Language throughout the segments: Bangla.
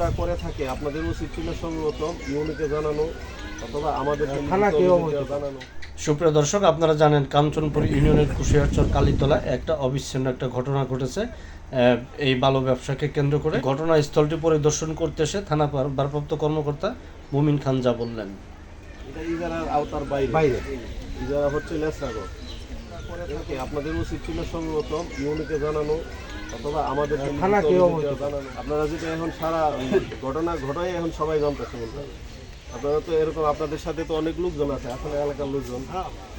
ওরা করে থাকে আপনাদের উচিত ছিল সম্ভবত ইউনিকে জানানো অথবা আমাদের থানাকে জানানো। সুপ্রিয় দর্শক আপনারা জানেন কাঞ্চনপুর ইউনিয়নের কুশিয়ারচর কালীতলা একটা অবিচ্ছিন্ন একটা ঘটনা ঘটেছে। এই বালু ব্যবসাকে কেন্দ্র করে ঘটনাস্থলটি পরিদর্শন করতে এসে থানা ভারপ্রাপ্ত কর্মকর্তা মুমিন খান যা বললেন। এটা ইজারার আওতার বাইরে। বাইরে। ইজারা হচ্ছে লেসরাগর আপনাদের উচিত ছিল সম্ভবত ইউনিকে জানানো অথবা আমাদের থানাকে ইউনিকে আপনারা যেটা এখন সারা ঘটনা ঘটাই এখন সবাই জানতেছে আপনারা তো এরকম আপনাদের সাথে তো অনেক লোকজন আছে আসলে এলাকার লোকজন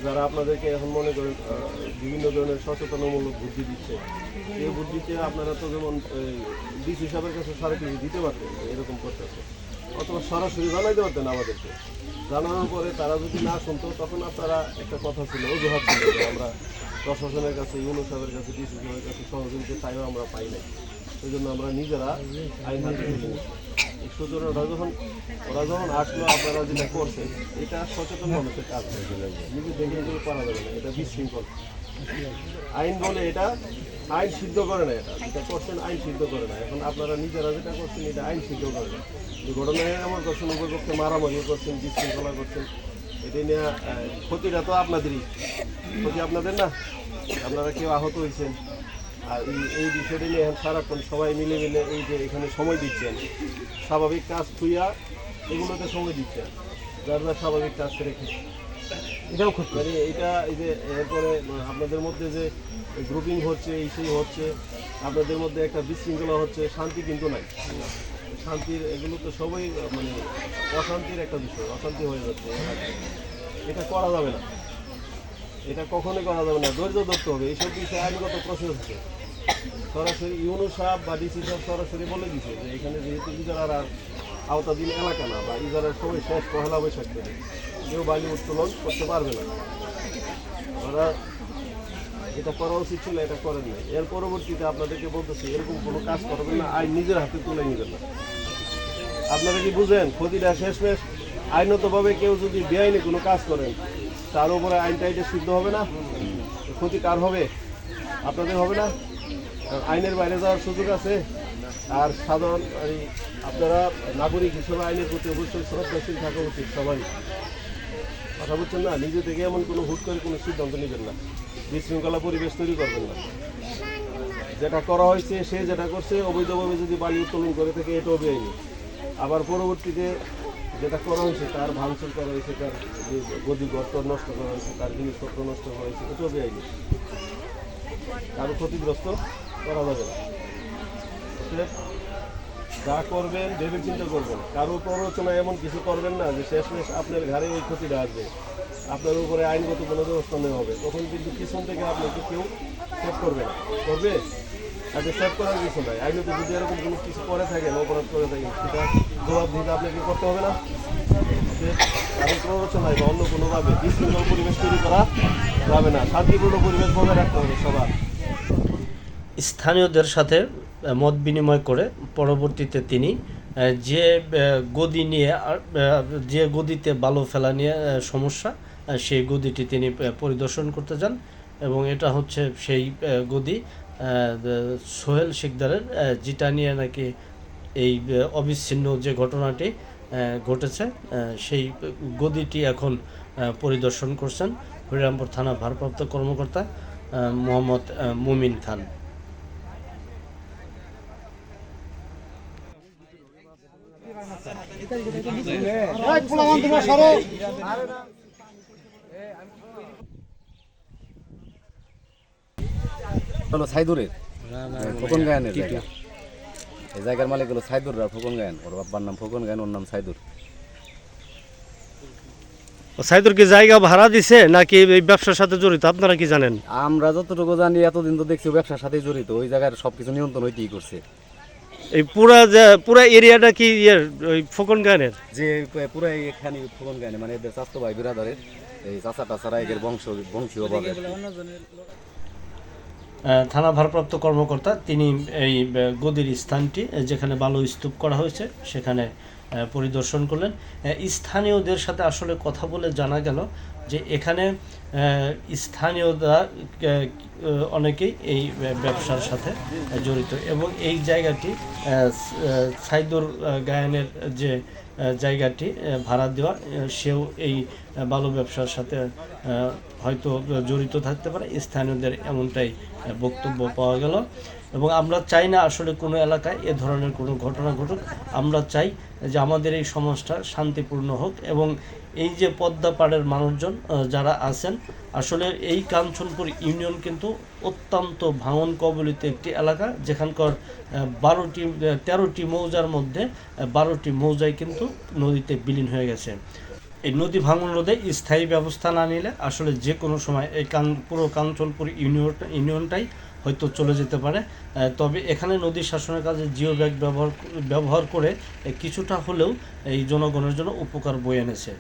যারা আপনাদেরকে এখন মনে করেন বিভিন্ন ধরনের সচেতনমূলক বুদ্ধি দিচ্ছে। এই বুদ্ধিতে আপনারা তো যেমন ডিসি সাহেবের কাছে সারা কিছু দিতে পারতেন এরকম করতেছে অথবা সরাসরি জানাইতে পারতেন আমাদেরকে। জানানোর পরে তারা যদি না শুনতো তখন আপনারা একটা কথা ছিল অজুহাত ছিল আমরা প্রশাসনের কাছে ইউনো কাছে, ডিসি সাহেবের কাছে সহযোগিতা চাইও আমরা পাই নাই। সেই জন্য আমরা নিজেরা আইন হাতে তুলে সুতরাং ওরা যখন ওরা যখন আসলো, আপনারা যেটা করছেন, এটা সচেতন মানুষের কাজ। নিজে দেখে করা যাবে না, এটা বিশৃঙ্খল। আইন বলে এটা আইন সিদ্ধ করে না এটা। যেটা করছেন আইন সিদ্ধ করে না। এখন আপনারা নিজেরা যেটা করছেন, এটা আইন সিদ্ধ করে না। ঘটনায় এমন করছেন উপর পক্ষে মারামারি করছেন, বিশৃঙ্খলা করছেন। এটা নিয়ে ক্ষতিটা তো আপনাদেরই। ক্ষতি আপনাদের না? আপনারা কেউ আহত হয়েছেন। আর এই এই বিষয়টা নিয়ে এখন সারাক্ষণ সবাই মিলে মিলে এই যে এখানে সময় দিচ্ছেন স্বাভাবিক কাজ খুইয়া এগুলোতে সময় দিচ্ছেন যার যার স্বাভাবিক কাজ রেখে এটাও ক্ষতি মানে এটা এই যে এরপরে আপনাদের মধ্যে যে গ্রুপিং হচ্ছে এই সেই হচ্ছে আপনাদের মধ্যে একটা বিশৃঙ্খলা হচ্ছে শান্তি কিন্তু নাই। শান্তির এগুলো তো সবই মানে অশান্তির একটা বিষয়, অশান্তি হয়ে যাচ্ছে। এটা করা যাবে না। এটা কখনোই করা যাবে না। ধৈর্য ধরতে হবে। এইসব বিষয়ে আইনগত প্রসেস আছে। সরাসরি ইউনু সাহেব বা ডিসি সাহেব সরাসরি বলে দিছে যে এখানে যেহেতু ইজারার আর আওতাধীন এলাকা না, বা ইজারার সময় শেষ পহেলা বৈশাখ থেকে কেউ বালি উত্তোলন করতে পারবে না। ওরা এটা করা উচিত ছিল, এটা করেন নাই। এর পরবর্তীতে আপনাদেরকে বলতেছি, এরকম কোনো কাজ করবেন না, আইন নিজের হাতে তুলে নেবেন না। আপনারা কি বুঝেন? ক্ষতিটা শেষমেশ আইনতভাবে কেউ যদি বেআইনি কোনো কাজ করেন, তার উপরে আইনটা এটা সিদ্ধ হবে না? ক্ষতি কার হবে? আপনাদের হবে না? আইনের বাইরে যাওয়ার সুযোগ আছে। আর সাধারণ আপনারা নাগরিক হিসেবে আইনের প্রতি অবশ্যই শ্রদ্ধাশীল থাকা উচিত সবাই। কথা বলছেন না? নিজে থেকে এমন কোনো হুট করে কোনো সিদ্ধান্ত নেবেন না। বিশৃঙ্খলা পরিবেশ তৈরি করবেন না। যেটা করা হয়েছে, সে যেটা করছে, অবৈধভাবে যদি বালি উত্তোলন করে থাকে, এটাও বেআইনি। আবার পরবর্তীতে যেটা করা হয়েছে, তার ভাঙচুর করা হয়েছে, তার যে গদি গর্ত নষ্ট করা হয়েছে, তার জিনিসপত্র নষ্ট করা হয়েছে এটাও বেআইনি কারও ক্ষতিগ্রস্ত করা যাবে না। যা করবেন ভেবে চিন্তা করবেন। কারও প্ররোচনা এমন কিছু করবেন না যে শেষমেশ আপনার ঘরে ওই ক্ষতিটা আসবে। আপনার উপরে আইনগত কোনো ব্যবস্থা নেওয়া হবে। তখন কিন্তু পিছন থেকে আপনাকে কেউ করবে না। করবে? আচ্ছা সেভ করার কিছু নাই। আইনত যদি এরকম কোনো কিছু করে থাকেন অপরাধ করে থাকেন সেটা আপনাকে করতে হবে না। প্ররোচনায় বা অন্য কোনোভাবে। বিশৃঙ্খল পরিবেশ তৈরি করা যাবে না। শান্তিপূর্ণ পরিবেশ বজায় রাখতে হবে সবার। স্থানীয়দের সাথে মত বিনিময় করে পরবর্তীতে তিনি যে গদি নিয়ে যে গদিতে বালু ফেলা নিয়ে সমস্যা সেই গদিটি তিনি পরিদর্শন করতে যান। এবং এটা হচ্ছে সেই গদি সোহেল শিকদারের যেটা নিয়ে নাকি এই অবিচ্ছিন্ন যে ঘটনাটি ঘটেছে সেই গদিটি এখন পরিদর্শন করছেন হরিরামপুর থানা ভারপ্রাপ্ত কর্মকর্তা মোহাম্মদ মুমিন খান। হলো সাইদুরের? ফোকন গায়নের জায়গা। এই জায়গার মালিক হলো সাইদুর আর ফোকন গায়ন। ওর বাবার নাম ফোকন গায়ন ওর নাম সাইদুর। সাইদুর কি জায়গা ভাড়া দিছে নাকি এই ব্যবসার সাথে জড়িত? আপনারা কি জানেন? আমরা যতটুকু জানি এতদিন তো দেখছি ব্যবসার সাথে জড়িত। ওই জায়গার সবকিছু নিয়ন্ত্রণ হইতেই করছে। এই পুরা যে পুরা এরিয়াটা কি ইয়ের ওই ফোকন গানের যে পুরো এখানে ফোকন গায়নে মানে এদের স্বাস্থ্য ভাই বিরাদারের এই চাচা টাচারা এদের বংশ বংশীয় ভাবে। থানা ভারপ্রাপ্ত কর্মকর্তা, তিনি এই গদির স্থানটি যেখানে বালু স্তূপ করা হয়েছে, সেখানে পরিদর্শন করলেন। স্থানীয়দের সাথে আসলে কথা বলে জানা গেল যে এখানে স্থানীয়রা অনেকেই এই ব্যবসার সাথে জড়িত। এবং এই জায়গাটি সাইদুর গায়নের যে জায়গাটি ভাড়া দেওয়া সেও এই বালু ব্যবসার সাথে হয়তো জড়িত থাকতে পারে। স্থানীয়দের এমনটাই বক্তব্য পাওয়া গেল। এবং আমরা চাই না আসলে কোনো এলাকায় এ ধরনের কোনো ঘটনা ঘটুক। আমরা চাই যে আমাদের এই সমাজটা শান্তিপূর্ণ হোক এবং এই যে পদ্মা পাড়ের মানুষজন যারা আছেন, আসলে এই কাঞ্চনপুর ইউনিয়ন কিন্তু অত্যন্ত ভাঙন কবলিত একটি এলাকা। যেখানকার বারোটি তেরোটি মৌজার মধ্যে বারোটি মৌজায় কিন্তু নদীতে বিলীন হয়ে গেছে। এই নদী ভাঙন রোধে স্থায়ী ব্যবস্থা না নিলে আসলে যে কোনো সময় এই কান, পুরো কাঞ্চনপুর ইউনিয়ন, ইউনিয়নটাই হয়তো চলে যেতে পারে। তবে এখানে নদী শাসনের কাজে জিও ব্যাগ ব্যবহার ব্যবহার করে কিছুটা হলেও এই জনগণের জন্য উপকার বয়ে এনেছে।